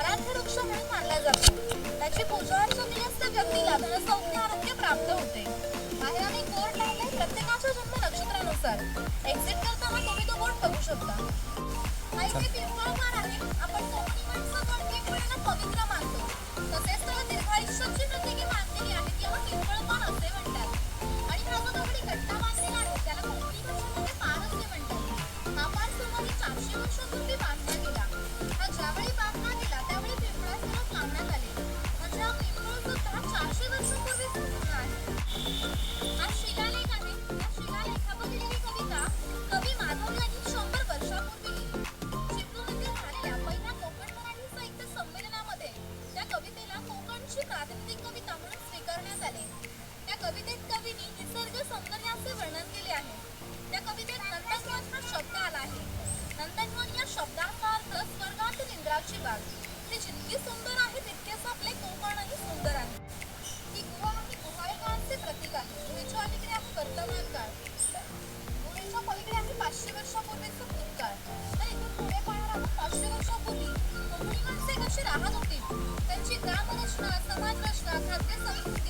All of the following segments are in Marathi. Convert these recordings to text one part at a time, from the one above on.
आराध्यवृक्ष म्हणून मानला जातो त्याची पूजा चुकली असता व्यक्तीला आरोग्य प्राप्त होते. बाहेर बोर्ड लावले प्रत्येकाच्या जन्म नक्षत्रानुसार. एक्झिट करताना तुम्ही तो बोर्ड बघू शकता. काही ते आपण कोकणी पवित्र मानतो.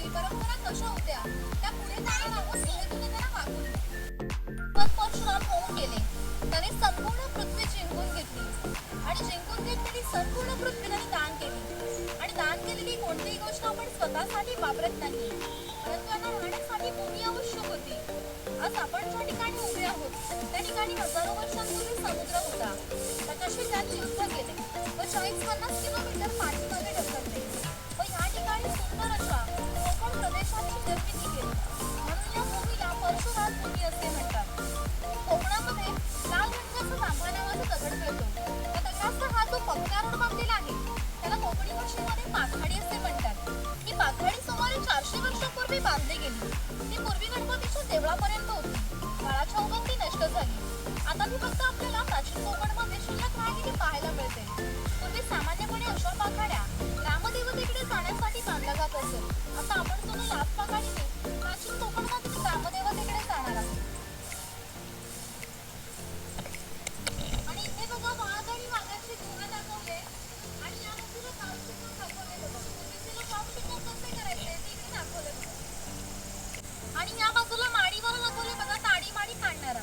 परंपरा कशा होत्या त्या पुढे जाणार होऊन गेले. त्याने संपूर्ण पृथ्वी जिंकून घेतली. आणि जिंकून घेतलेली संपूर्ण पृथ्वी दान केली. आणि दान केलेली कोणतीही गोष्ट आपण स्वतःसाठी वापरत नाही. परंतु यांना राहण्यासाठी आवश्यक होती. आज आपण ज्या ठिकाणी उभे आहोत त्या ठिकाणी हजारो वर्षांपूर्वी समुद्र होता. त्याच्याशी त्यात युद्ध गेले. व चाळीस पन्नास किलोमीटर पाणी देखील बांधली गेली. ती पूर्वी गणपतीच्या देवळापर्यंत होती. काळाच्या ओघात ती नष्ट झाली. आता ती फक्त आणि या बाजूला माडीवर लगवले बघा ताडी माडी काढणार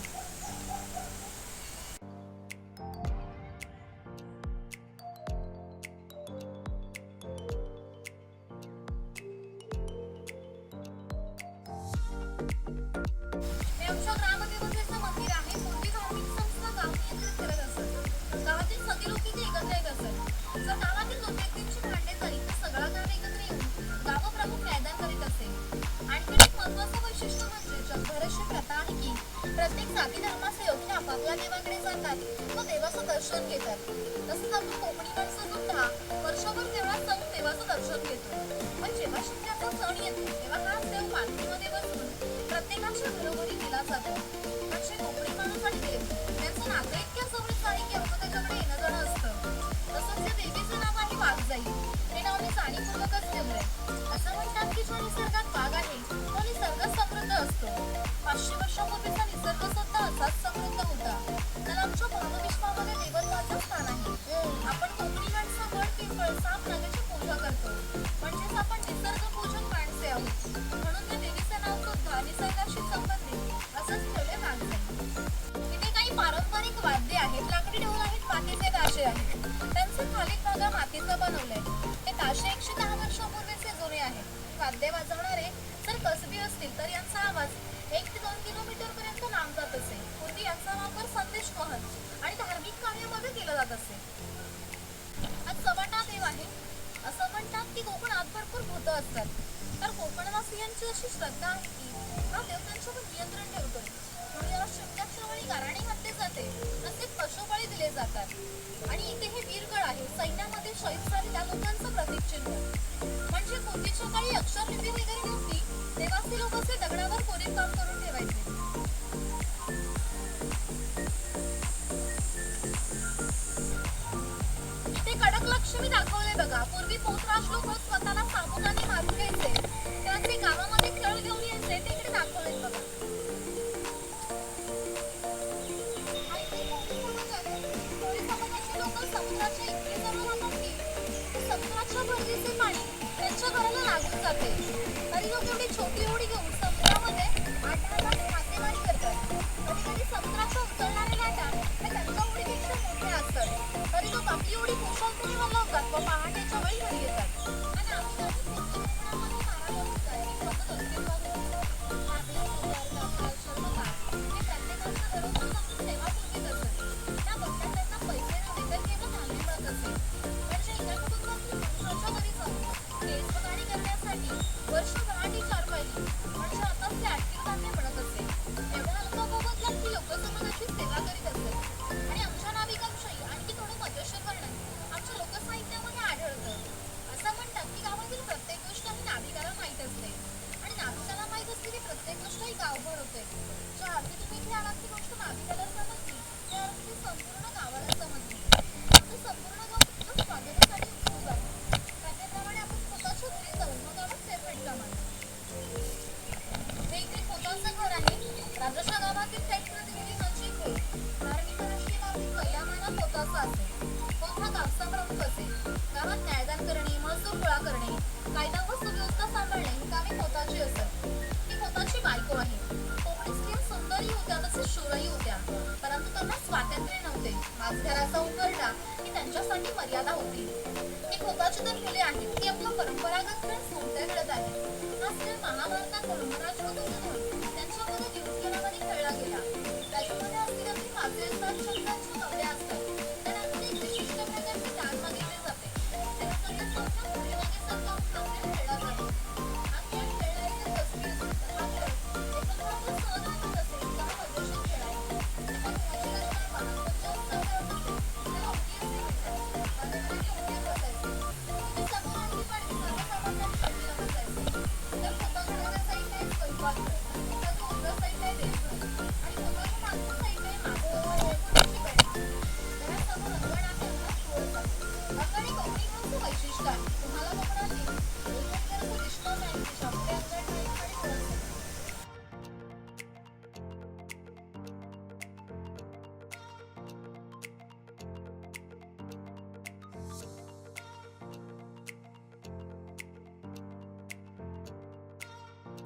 मातीचे ताशे आहेत त्यांचा खालील भागा मातीचा बनवलाय. हे ताशे एकशे दहा वर्षापूर्वीचे जुने आहेत वाद्य वाजवणारे जर कसबी असतील तर यांचा आवाज एक ते दोन किलोमीटर पर्यंत लांब जात असे. पूर्वी यांचा वापर संदेश वहन आणि धार्मिक कार्यामध्ये केला जात असे. आज चवटा देव आहे. असं म्हणतात की कोकणात भरपूर भूत असतात. तर कोकणवासियांची अशी श्रद्धा आहे की हा देव त्यांच्यावर नियंत्रण ठेवतोय. म्हणून पशुबळी गाराणे घातले जाते. तसेच पशुबळी दिले जातात. आणि इथे हे वीरगळ आहे. सैन्यामध्ये शहीद झालेल्या लोकांचं प्रतीक चिन्ह. म्हणजे पूर्वीच्या काळी अक्षरलिपी वगैरे नव्हती तेव्हा ते लोक असे दगडावर कोरीव काम करून ठेवायचे. 你们都转过吗？प्रत्येक होते ज्या अर्थी तुम्ही इथे आलात ती गोष्ट नाविकाला समजली त्या अर्थी संपूर्ण गावाला समजली. आमचं संपूर्ण गाव तुमच्या स्वागतासाठी उत्सुक आहे त्याच्याप्रमाणे आपण स्वतःच्या घरी जाऊन मग आपण सेपरेट कामात हे इथे स्वतःचं घर आहे. राजाच्या गावातील थेट प्रतिनिधी म्हणजे खोत धार्मिक राष्ट्रीय गावातील पहिला असेल. हा गावचा प्रमुख असेल. गावात न्यायदान करणे महसूल गोळा करणे कायदा व सुव्यवस्था सांभाळणे ही कामे स्वतःची असत स्वतःची बायको आहे. कोकणी स्त्रिया सुंदरही होत्या तसेच शूरही होत्या. परंतु त्यांना स्वातंत्र्य नव्हते. माझघराचा उकरडा ही त्यांच्यासाठी मर्यादा होती. ही खोताची तर मुले आहेत ती आपला परंपरागत खेळ सोडत्या मिळत आहे? हा खेळ महाभारतात धर्मराज व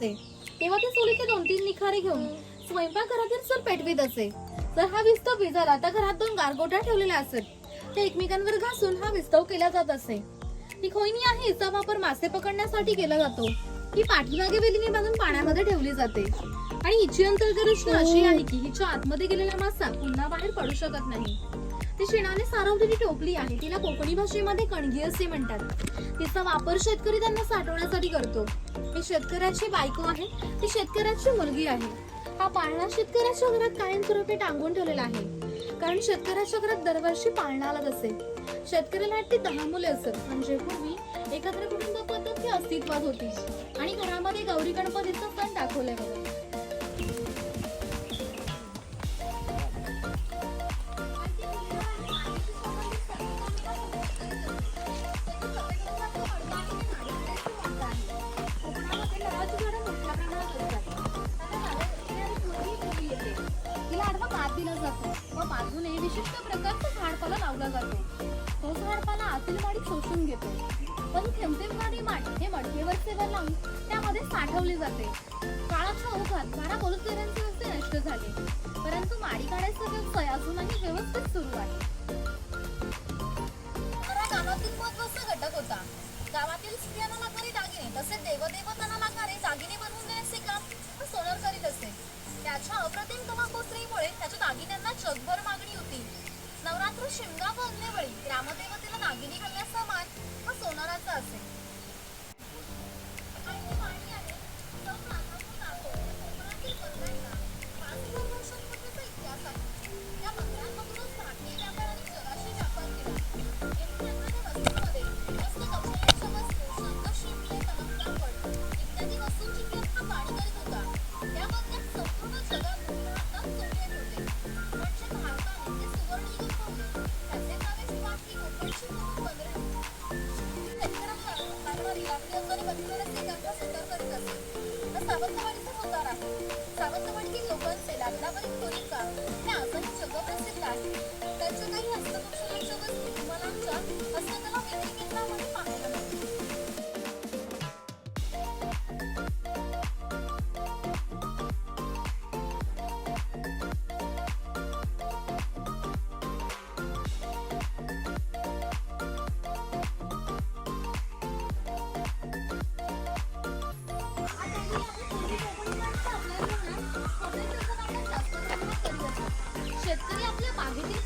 असते. तेव्हा ते चुलीचे दोन तीन निखारे घेऊन स्वयंपाकघरातील चूल पेटवीत असे. जर हा विस्तव भिजाला तर घरात दोन गारगोट्या ठेवलेल्या असत. ते एकमेकांवर घासून हा विस्तव केला जात असे. ही खोईनी आहे हिचा वापर मासे पकडण्यासाठी केला जातो. ही पाठीमागे वेलीने बांधून पाण्यामध्ये ठेवली जाते. आणि हिची अंतर्गत अशी आहे की हिच्या आतमध्ये गेलेला मासा पुन्हा बाहेर पडू शकत नाही. ती शेणाने सारवलेली टोपली आहे. तिला कोकणी भाषेमध्ये कणगी असे म्हणतात. तिचा वापर शेतकरी त्यांना साठवण्यासाठी करतो. ही शेतकऱ्याची बायको आहे. ती शेतकऱ्याची मुलगी आहे. हा पाळणा शेतकऱ्याच्या घरात कायमस्वरूपी टांगून ठेवलेला आहे. कारण शेतकऱ्याच्या घरात दरवर्षी पाळणा आलाच असे शेतकऱ्याला वाटते दहा मुले असत. म्हणजे पूर्वी एकत्र कुटुंब पद्धत ही अस्तित्वात होती. आणि घरामध्ये गौरी गणपतीचा सण दाखवले बघा झाडपाला लावला आतील माडी शोषून घेतो. पण थेंबथेंबणारी माठ हे मडकेवरचे वर लावून त्यामध्ये साठवली जाते. काळाच्या ओघात बारा बलुतेऱ्यांचे रस्ते नष्ट झाले. परंतु माडी काढायचा व्यवसाय अजूनही व्यवस्थित सुरू आहे. गावातील महत्त्वाचा घटक होता. गावातील स्त्रियांना आपली असणारी कधीतरी ते त्यांचा सुंदर करीत असे हा सावंतवाडीचा सुतार हे आजही जगप्रसिद्ध आहे त्यांचे काही हस्तपुक्ष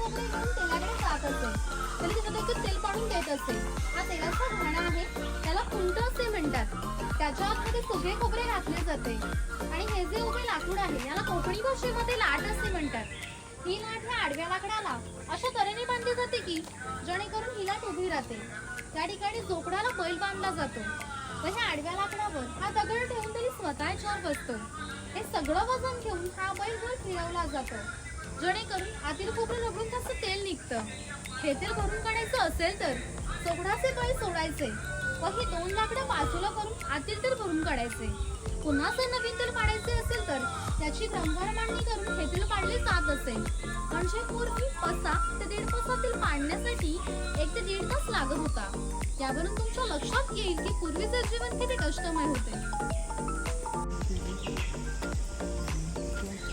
बागेतील घेऊन तेलाकडे जात असे तरी त्याच्यात तेल पाडून देत असे हा तेलाचा घाणा आहे त्याला कुंट असे म्हणतात त्याच्या आतमध्ये सगळे कोबरे घातले जाते आणि हे जे उभे लाकूड आहे याला कोकणी भाषेमध्ये लाट असे म्हणतात ही लाट ह्या आडव्या लाकडाला अशा तऱ्हेने बांधली जाते की जेणेकरून ही लाट उभी राहते त्या ठिकाणी झोपडाला बैल बांधला जातो व ह्या आडव्या लाकडावर हा दगड ठेवून तरी स्वतःच्यावर बसतो हे सगळं वजन घेऊन हा बैल वर फिरवला जातो जेणेकरून आतील खोबरं रगडून त्याचं तेल निघतं. हे तेल भरून काढायचं असेल तर चोगडाचे बैल सोडायचे. व ही दोन लाकडं बाजूला करून आतील तेल भरून काढायचे. पुन्हा जर नवीन तेल काढायचे असेल तर त्याची क्रमवार मांडणी करून हे तेल काढले जात असे. म्हणजे पूर्वी पसा ते दीड पसा तेल पाडण्यासाठी एक ते दीड तास लागत होता. यावरून तुमच्या लक्षात येईल की पूर्वीचे जीवन किती कष्टमय होते.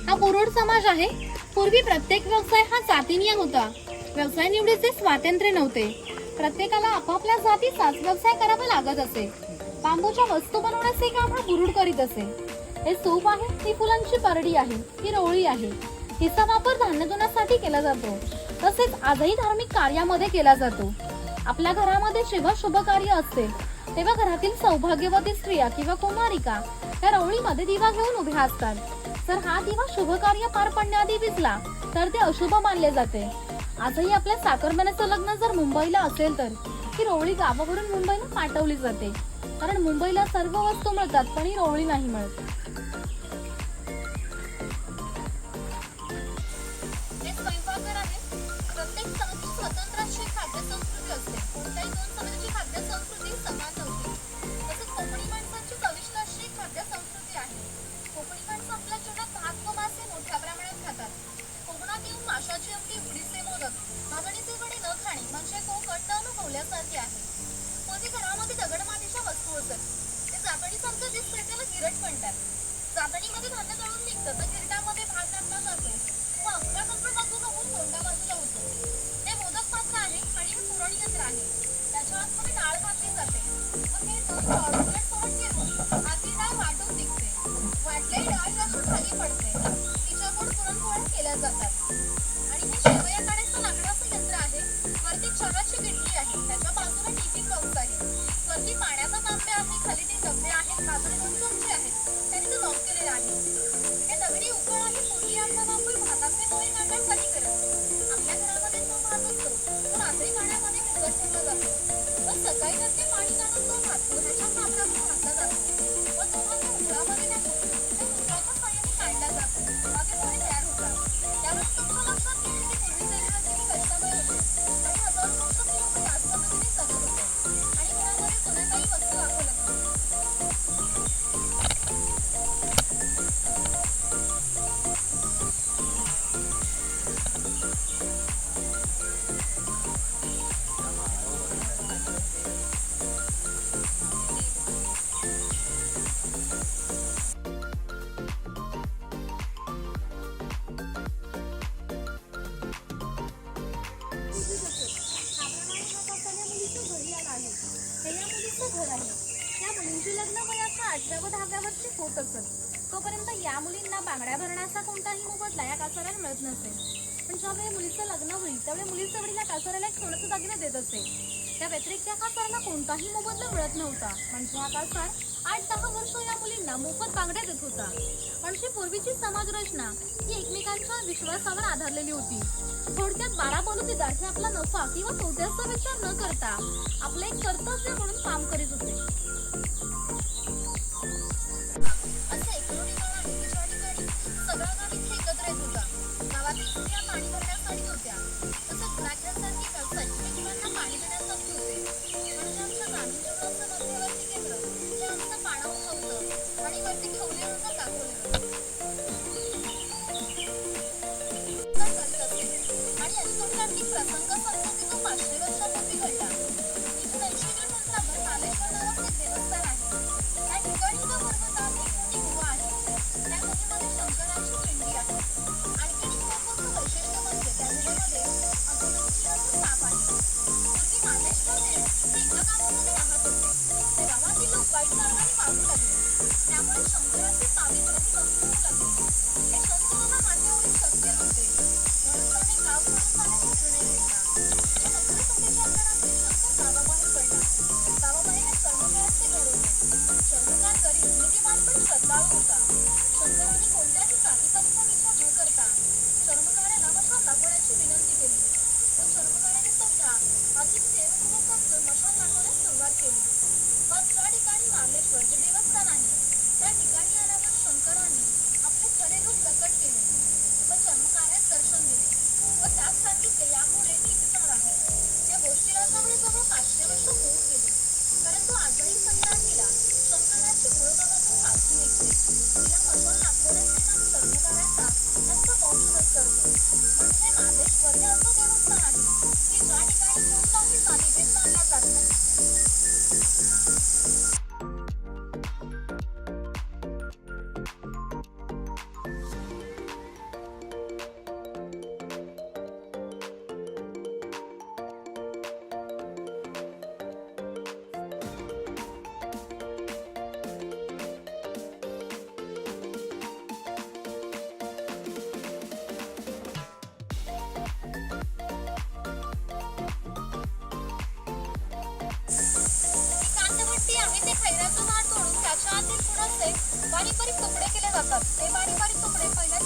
हा मुरुड समाज आहे. पूर्वी प्रत्येक व्यवसाय हा जातीनिय होता. व्यवसाय निवडीचे स्वातंत्र्य नव्हते. प्रत्येकाला आपापल्या जातीचाच व्यवसाय करावा लागत असे. बांबूच्या वस्तू बनवण्याचे काम हा मुरुड करीत असे. हे सूप आहे ही फुलांची परडी आहे ही रोळी आहे. हिचा वापर धान्य धुण्यासाठी केला जातो. तसेच आजही धार्मिक कार्यामध्ये केला जातो. आपल्या घरामध्ये जेव्हा शुभ कार्य असते तेव्हा घरातील सौभाग्यवती स्त्रिया किंवा कुमारिका त्या रवळीमध्ये दिवा घेऊन उभ्या असतात. जर हा दिवा शुभ कार्य पार पडण्याआधी विजला तर ते अशुभ मानले जाते. आजही आपल्या साखरमेण्याचं लग्न जर मुंबईला असेल तर ही रोवळी गावावरून मुंबईला पाठवली जाते. कारण मुंबईला सर्व वस्तू मिळतात पण ही रोवळी नाही मिळत. असते. त्या व्यतिरिक्त या कासाऱ्याला कोणताही मोबदला मिळत नव्हता. म्हणजे हा कासार आठ दहा वर्ष या मुलींना मोफत बांगड्या देत होता. म्हणजे पूर्वीची समाज रचना ही एकमेकांच्या विश्वासावर आधारलेली होती. थोडक्यात बारा बलुतेदार हे आपला नफा किंवा तोट्याचा विचार न करता आपलं एक कर्तव्य म्हणून काम करीत होते. स्वर्ग देवस्थान त्या ठिकाणी आल्यावर शंकराने आपले खरे रूप प्रकट केले व चमकाऱ्यास दर्शन दिले व त्यास सांगितले यापुढे मी इथं राहील या गोष्टीला जवळजवळ पाचशे वर्ष होऊ गेले परंतु आजही संक्रांतीला शंकराची मूळ बाबातून साधू निघते. तिला मजूर लागवण्याचे काम पारंपरिक तुकडे केले जातात. ते पारंपरिक तुकडे पहिल्या